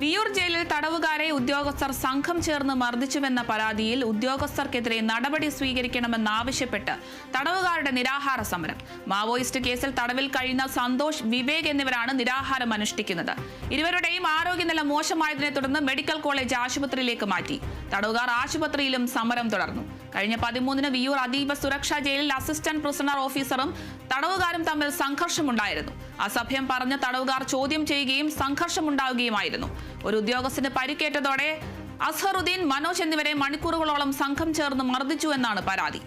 വിയൂർ ജയിലിൽ തടവുകാരെ ഉദ്യോഗസ്ഥർ സംഘം ചേർന്ന് മർദ്ദിച്ചുവെന്ന പരാതിയിൽ ഉദ്യോഗസ്ഥർക്കെതിരെ നടപടി സ്വീകരിക്കണമെന്നാവശ്യപ്പെട്ട് തടവുകാരുടെ നിരാഹാര സമരം. മാവോയിസ്റ്റ് കേസിൽ തടവിൽ കഴിയുന്ന സന്തോഷ് വിവേക് എന്നിവരാണ് നിരാഹാരം അനുഷ്ഠിക്കുന്നത്. ഇരുവരുടെയും ആരോഗ്യനില മോശമായതിനെ തുടർന്ന് മെഡിക്കൽ കോളേജ് ആശുപത്രിയിലേക്ക് മാറ്റി. തടവുകാർ ആശുപത്രിയിലും സമരം തുടർന്നു. കഴിഞ്ഞ പതിമൂന്നിന് വിയൂർ അതീവ സുരക്ഷാ ജയിലിൽ അസിസ്റ്റന്റ് പ്രിസണർ ഓഫീസറും തടവുകാരും തമ്മിൽ സംഘർഷമുണ്ടായിരുന്നു. അസഭ്യം പറഞ്ഞ തടവുകാർ ചോദ്യം ചെയ്യുകയും സംഘർഷമുണ്ടാവുകയുമായിരുന്നു ഒരു ഉദ്യോഗസ്ഥന് പരിക്കേറ്റതോടെ അസ്ഹറുദ്ദീൻ മനോജ് എന്നിവരെ മണിക്കൂറുകളോളം സംഘം ചേർന്ന് മർദ്ദിച്ചു എന്നാണ് പരാതി.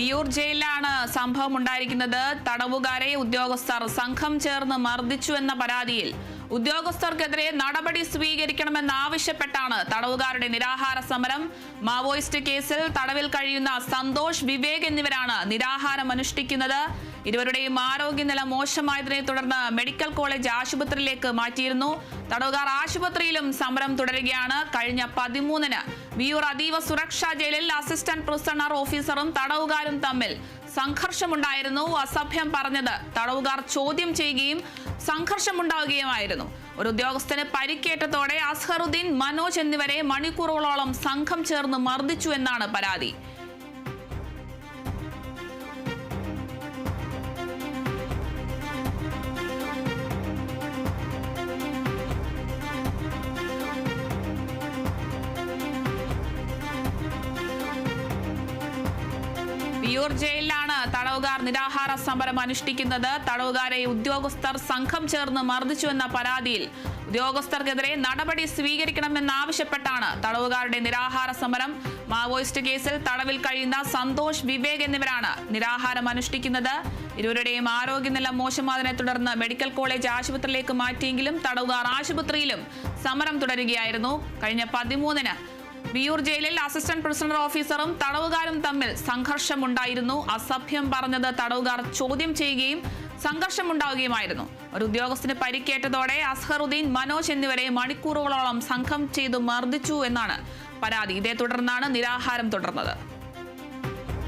വിയൂർ ജയിലിലാണ് സംഭവം ഉണ്ടായിരിക്കുന്നത്. തടവുകാരെ ഉദ്യോഗസ്ഥർ സംഘം ചേർന്ന് മർദ്ദിച്ചു എന്ന പരാതിയിൽ ഉദ്യോഗസ്ഥർക്കെതിരെ നടപടി സ്വീകരിക്കണമെന്നാവശ്യപ്പെട്ടാണ് തടവുകാരുടെ നിരാഹാര സമരം. മാവോയിസ്റ്റ് കേസിൽ തടവിൽ കഴിയുന്ന സന്തോഷ് വിവേക് എന്നിവരാണ് നിരാഹാരം അനുഷ്ഠിക്കുന്നത് ഇരുവരുടെയും ആരോഗ്യനില മോശമായതിനെ തുടർന്ന് മെഡിക്കൽ കോളേജ് ആശുപത്രിയിലേക്ക് മാറ്റിയിരുന്നു. തടവുകാർ ആശുപത്രിയിലും സമരം തുടരുകയാണ്. കഴിഞ്ഞ പതിമൂന്നിന് വിയൂർ അതീവ സുരക്ഷാ ജയിലിൽ അസിസ്റ്റന്റ് പ്രിസണർ ഓഫീസറും തടവുകാരും തമ്മിൽ സംഘർഷമുണ്ടായിരുന്നു. അസഭ്യം പറഞ്ഞത് തടവുകാർ ചോദ്യം ചെയ്യുകയും സംഘർഷമുണ്ടാവുകയുമായിരുന്നു. ഒരു ഉദ്യോഗസ്ഥന് പരിക്കേറ്റതോടെ അസ്ഹറുദ്ദീൻ മനോജ് എന്നിവരെ മണിക്കൂറുകളോളം സംഘം ചേർന്ന് മർദ്ദിച്ചു എന്നാണ് പരാതി. വിയൂർ ജയിലിലാണ് തടവുകാർ നിരാഹാര സമരം അനുഷ്ഠിക്കുന്നത്. തടവുകാരെ ഉദ്യോഗസ്ഥർ സംഘം ചേർന്ന് മർദ്ദിച്ചുവെന്ന പരാതിയിൽ ഉദ്യോഗസ്ഥർക്കെതിരെ നടപടി സ്വീകരിക്കണമെന്നാവശ്യപ്പെട്ടാണ് തടവുകാരുടെ നിരാഹാര സമരം. മാവോയിസ്റ്റ് കേസിൽ തടവിൽ കഴിയുന്ന സന്തോഷ് വിവേക് എന്നിവരാണ് നിരാഹാരം അനുഷ്ഠിക്കുന്നത്. ഇരുവരുടെയും ആരോഗ്യനില മോശമായതിനെ തുടർന്ന് മെഡിക്കൽ കോളേജ് ആശുപത്രിയിലേക്ക് മാറ്റിയെങ്കിലും തടവുകാർ ആശുപത്രിയിലും സമരം തുടരുകയായിരുന്നു. കഴിഞ്ഞ പതിമൂന്നിന് വിയൂർ ജയിലിൽ അസിസ്റ്റന്റ് പ്രിസണർ ഓഫീസറും തടവുകാരും തമ്മിൽ സംഘർഷമുണ്ടായിരുന്നു. അസഭ്യം പറഞ്ഞത് തടവുകാർ ചോദ്യം ചെയ്യുകയും സംഘർഷമുണ്ടാവുകയുമായിരുന്നു. ഒരു ഉദ്യോഗസ്ഥന് പരിക്കേറ്റതോടെ അസ്ഹറുദ്ദീൻ മനോജ് എന്നിവരെ മണിക്കൂറുകളോളം സംഘം ചെയ്തു മർദ്ദിച്ചു എന്നാണ് പരാതി. ഇതേ തുടർന്നാണ് നിരാഹാരം തുടർന്നത്.